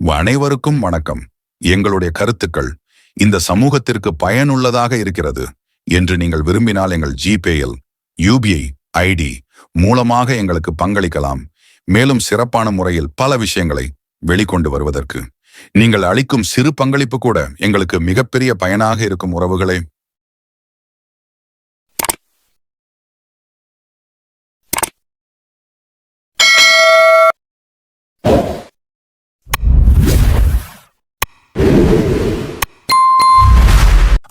அனைவருக்கும் வணக்கம். எங்களுடைய கருத்துக்கள் இந்த சமூகத்திற்கு பயனுள்ளதாக இருக்கிறது என்று நீங்கள் விரும்பினால் எங்கள் ஜிபேயில் யூபிஐ ஐடி மூலமாக எங்களுக்கு பங்களிக்கலாம். மேலும் சிறப்பான முறையில் பல விஷயங்களை வெளிக்கொண்டு வருவதற்கு. நீங்கள் அளிக்கும் சிறு பங்களிப்பு கூட எங்களுக்கு மிகப்பெரிய பயனாக இருக்கும் உறவுகளே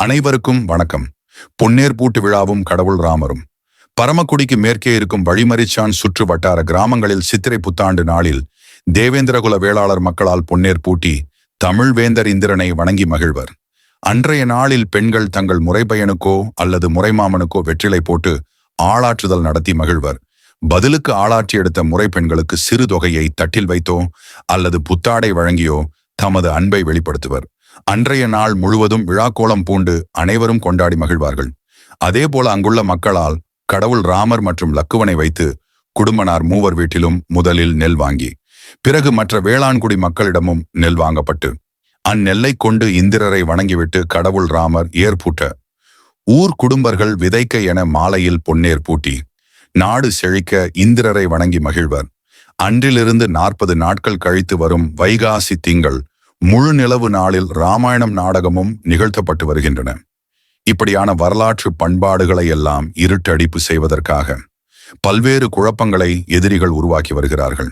அனைவருக்கும் வணக்கம். பொன்னேர் பூட்டு விழாவும் கடவுள் ராமரும். பரமக்குடிக்கு மேற்கே இருக்கும் வழிமறிச்சான் சுற்று வட்டார கிராமங்களில் சித்திரை புத்தாண்டு நாளில் தேவேந்திரகுல வேளாளர் மக்களால் பொன்னேர் பூட்டி தமிழ் வேந்தர் இந்திரனை வணங்கி மகிழ்வர். அன்றைய நாளில் பெண்கள் தங்கள் முறைப்பயனுக்கோ அல்லது முறைமாமனுக்கோ வெற்றிலை போட்டு ஆளாற்றுதல் நடத்தி மகிழ்வர். பதிலுக்கு ஆளாற்றி எடுத்த முறை பெண்களுக்கு சிறு தொகையை தட்டில் வைத்தோ அல்லது புத்தாடை வழங்கியோ தமது அன்பை வெளிப்படுத்துவர். அன்றைய நாள் முழுவதும் விழாக்கோலம் பூண்டு அனைவரும் கொண்டாடி மகிழ்வார்கள். அதேபோல அங்குள்ள மக்களால் கடவுள் ராமர் மற்றும் லக்குவனை வைத்து குடும்பனார் மூவர் வீட்டிலும் முதலில் நெல் வாங்கி பிறகு மற்ற வேளாண்குடி மக்களிடமும் நெல் வாங்கப்பட்டு அந்நெல்லை கொண்டு இந்திரரை வணங்கிவிட்டு கடவுள் ராமர் ஏற்பூட்ட ஊர் குடும்பர்கள் விதைக்க என மாலையில் பொன்னேர் பூட்டி நாடு செழிக்க இந்திரரை வணங்கி மகிழ்வர். அன்றிலிருந்து நாற்பது நாட்கள் கழித்து வரும் வைகாசி திங்கள் முழு நிலவு நாளில் ராமாயணம் நாடகமும் நிகழ்த்தப்பட்டு வருகின்றன. இப்படியான வரலாற்று பண்பாடுகளை எல்லாம் இருட்டடிப்பு செய்வதற்காக பல்வேறு குழப்பங்களை எதிரிகள் உருவாக்கி வருகிறார்கள்.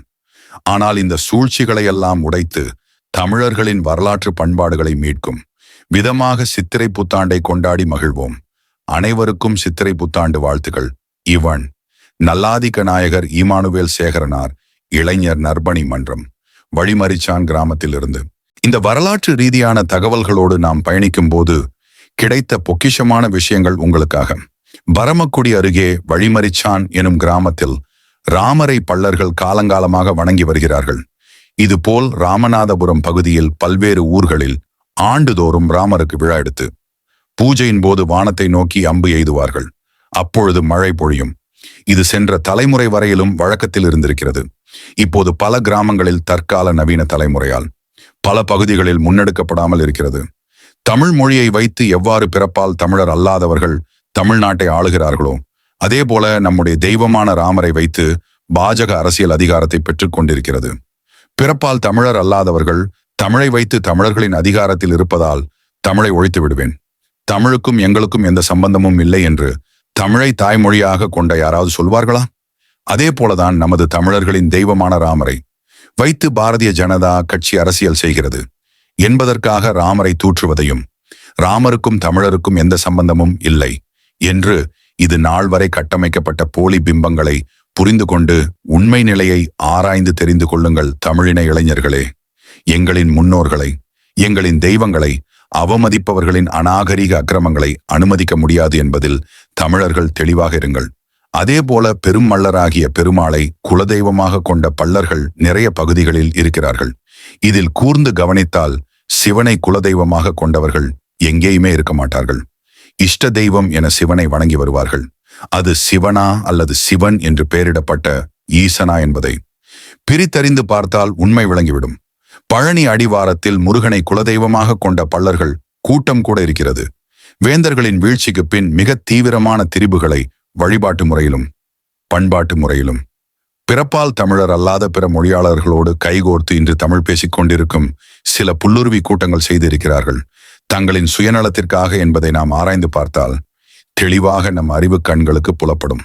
ஆனால் இந்த சூழ்ச்சிகளை எல்லாம் உடைத்து தமிழர்களின் வரலாற்று பண்பாடுகளை மீட்கும் விதமாக சித்திரை புத்தாண்டை கொண்டாடி மகிழ்வோம். அனைவருக்கும் சித்திரை புத்தாண்டு வாழ்த்துகள். இவன் நல்லாதிக்க நாயகர் ஈமானுவேல் சேகரனார் இளைஞர் நர்பணி மன்றம் வழிமறிச்சான் கிராமத்திலிருந்து. இந்த வரலாற்று ரீதியான தகவல்களோடு நாம் பயணிக்கும் போது கிடைத்த பொக்கிஷமான விஷயங்கள் உங்களுக்காக. பரமக்குடி அருகே வழிமறிச்சான் எனும் கிராமத்தில் ராமரை பள்ளர்கள் காலங்காலமாக வணங்கி வருகிறார்கள். இதுபோல் ராமநாதபுரம் பகுதியில் பல்வேறு ஊர்களில் ஆண்டுதோறும் ராமருக்கு விழா எடுத்து பூஜையின் போது வானத்தை நோக்கி அம்பு எய்துவார்கள். அப்பொழுது மழை பொழியும். இது சென்ற தலைமுறை வரையிலும் வழக்கத்தில் இருந்திருக்கிறது. இப்போது பல கிராமங்களில் தற்கால நவீன தலைமுறையால் பல பகுதிகளில் முன்னெடுக்கப்படாமல் இருக்கிறது. தமிழ் மொழியை வைத்து எவ்வாறு பிறப்பால் தமிழர் அல்லாதவர்கள் தமிழ்நாட்டை ஆளுகிறார்களோ அதே போல நம்முடைய தெய்வமான ராமரை வைத்து பாஜக அரசியல் அதிகாரத்தை பெற்றுக் கொண்டிருக்கிறது. பிறப்பால் தமிழர் அல்லாதவர்கள் தமிழை வைத்து தமிழர்களின் அதிகாரத்தில் இருப்பதால் தமிழை ஒழித்து விடுவேன். தமிழுக்கும் எங்களுக்கும் எந்த சம்பந்தமும் இல்லை என்று தமிழை தாய்மொழியாக கொண்ட யாராவது சொல்வார்களா? அதே போலதான் நமது தமிழர்களின் தெய்வமான ராமரை வைத்து பாரதிய ஜனதா கட்சி அரசியல் செய்கிறது. என்பதற்காக ராமரை தூற்றுவதையும் ராமருக்கும் தமிழருக்கும் எந்த சம்பந்தமும் இல்லை என்று இது நாள் வரை கட்டமைக்கப்பட்ட போலி பிம்பங்களை புரிந்து கொண்டு உண்மை நிலையை ஆராய்ந்து தெரிந்து கொள்ளுங்கள் தமிழின இளைஞர்களே. எங்களின் முன்னோர்களை எங்களின் தெய்வங்களை அவமதிப்பவர்களின் அநாகரிக அக்கிரமங்களை அனுமதிக்க முடியாது என்பதில் தமிழர்கள் தெளிவாக இருங்கள். அதே போல பெரும் மல்லராகிய பெருமாளை குலதெய்வமாக கொண்ட பல்லர்கள் நிறைய பகுதிகளில் இருக்கிறார்கள். இதில் கூர்ந்து கவனித்தால் சிவனை குலதெய்வமாக கொண்டவர்கள் எங்கேயுமே இருக்க மாட்டார்கள். இஷ்ட தெய்வம் என சிவனை வணங்கி வருவார்கள். அது சிவனா அல்லது சிவன் என்று பெயரிடப்பட்ட ஈசனா என்பதை. பிரித்தறிந்து பார்த்தால் உண்மை விளங்கிவிடும். பழனி அடிவாரத்தில் முருகனை குலதெய்வமாக கொண்ட பல்லர்கள் கூட்டம் கூட இருக்கிறது. வேந்தர்களின் வீழ்ச்சிக்கு பின் மிக தீவிரமான திரிபுகளை வழிபாட்டு முறையிலும் பண்பாட்டு முறையிலும். பிறப்பால் தமிழர் அல்லாத பிற மொழியாளர்களோடு கைகோர்த்து இன்று தமிழ் பேசிக் கொண்டிருக்கும் சில புல்லுருவி கூட்டங்கள் செய்திருக்கிறார்கள். தங்களின் சுயநலத்திற்காக என்பதை நாம் ஆராய்ந்து பார்த்தால் தெளிவாக நம் அறிவு கண்களுக்கு புலப்படும்.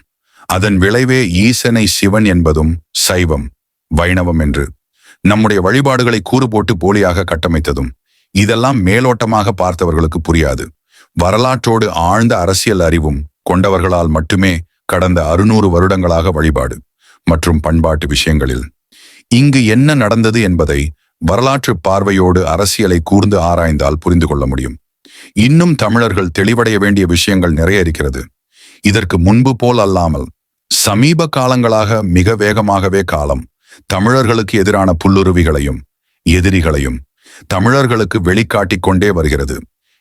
அதன் விளைவே ஈசனை சிவன் என்பதும் சைவம் வைணவம் என்று. நம்முடைய வழிபாடுகளை கூறு போட்டு போலியாக கட்டமைத்ததும் இதெல்லாம் மேலோட்டமாக பார்த்தவர்களுக்கு புரியாது. வரலாற்றோடு ஆழ்ந்த அரசியல் அறிவும் கொண்டவர்களால் மட்டுமே கடந்த அறுநூறு வருடங்களாக வழிபாடு மற்றும் பண்பாட்டு விஷயங்களில். இங்கு என்ன நடந்தது என்பதை வரலாற்று பார்வையோடு அரசியலை கூர்ந்து ஆராய்ந்தால் புரிந்து கொள்ள முடியும். இன்னும் தமிழர்கள் தெளிவடைய வேண்டிய விஷயங்கள் நிறைய இருக்கிறது. இதற்கு முன்பு போல் அல்லாமல் சமீப காலங்களாக மிக வேகமாகவே காலம் தமிழர்களுக்கு எதிரான புல்லுருவிகளையும் எதிரிகளையும் தமிழர்களுக்கு வெளிக்காட்டிக் கொண்டே வருகிறது.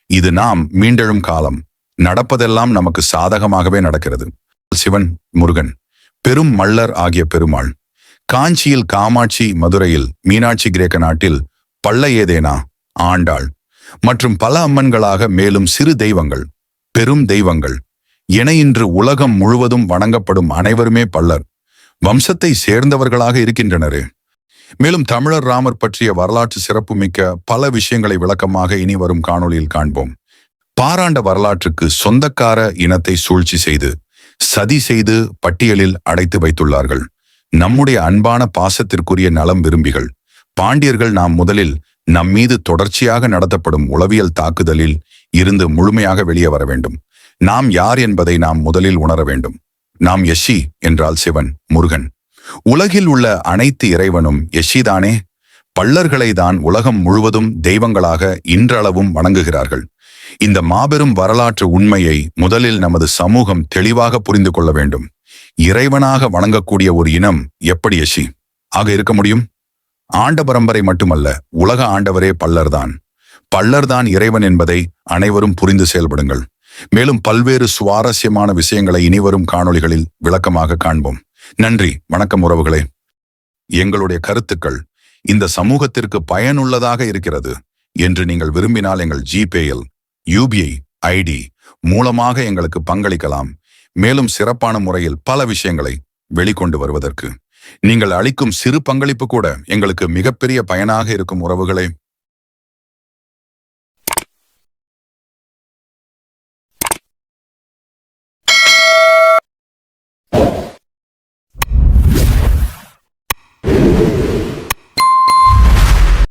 இது நாம் மீண்டெழும் காலம். நடப்பதெல்லாம் நமக்கு சாதகமாகவே நடக்கிறது. சிவன் முருகன் பெரும் மல்லர் ஆகிய பெருமாள். காஞ்சியில் காமாட்சி மதுரையில் மீனாட்சி கிரேக்க நாட்டில் பள்ள ஏதேனா ஆண்டாள். மற்றும் பல அம்மன்களாக மேலும் சிறு தெய்வங்கள் பெரும் தெய்வங்கள். என இன்று உலகம் முழுவதும் வணங்கப்படும் அனைவருமே பல்லர். வம்சத்தை சேர்ந்தவர்களாக இருக்கின்றனரே. மேலும் தமிழர் ராமர் பற்றிய வரலாற்று சிறப்புமிக்க பல விஷயங்களை விளக்கமாக இனி வரும் காணொளியில் காண்போம். பாராண்ட வரலாற்றுக்கு சொந்தக்கார இனத்தை சூழ்ச்சி செய்து சதி செய்து பட்டியலில் அடைத்து வைத்துள்ளார்கள். நம்முடைய அன்பான பாசத்திற்குரிய நலம் விரும்பிகள் பாண்டியர்கள் நாம் முதலில் நம் மீது தொடர்ச்சியாக நடத்தப்படும் உளவியல் தாக்குதலில் இருந்து முழுமையாக வெளியே வர வேண்டும். நாம் யார் என்பதை நாம் முதலில் உணர வேண்டும். நாம் யஷி என்றால் சிவன் முருகன். உலகில் உள்ள அனைத்து இறைவனும் யஷிதானே? பள்ளர்களை தான் உலகம் முழுவதும் தெய்வங்களாக இன்றளவும் வணங்குகிறார்கள். இந்த மாபெரும் வரலாற்று உண்மையை முதலில் நமது சமூகம் தெளிவாக புரிந்து கொள்ள வேண்டும். இறைவனாக வணங்கக்கூடிய ஒரு இனம் எப்படி எஷி ஆக இருக்க முடியும்? ஆண்ட பரம்பரை மட்டுமல்ல உலக ஆண்டவரே பல்லர்தான். பல்லர்தான் இறைவன் என்பதை அனைவரும் புரிந்து செயல்படுங்கள். மேலும் பல்வேறு சுவாரஸ்யமான விஷயங்களை இனிவரும் காணொளிகளில் விளக்கமாக காண்போம். நன்றி வணக்கம் உறவுகளே. எங்களுடைய கருத்துக்கள் இந்த சமூகத்திற்கு பயனுள்ளதாக இருக்கிறது என்று நீங்கள் விரும்பினால் எங்கள் ஜிபேயில் யூபிஐ ஐடி மூலமாக எங்களுக்கு பங்களிக்கலாம். மேலும் சிறப்பான முறையில் பல விஷயங்களை வெளிக்கொண்டு வருவதற்கு. நீங்கள் அளிக்கும் சிறு பங்களிப்பு கூட எங்களுக்கு மிகப்பெரிய பயனாக இருக்கும் உறவுகளே.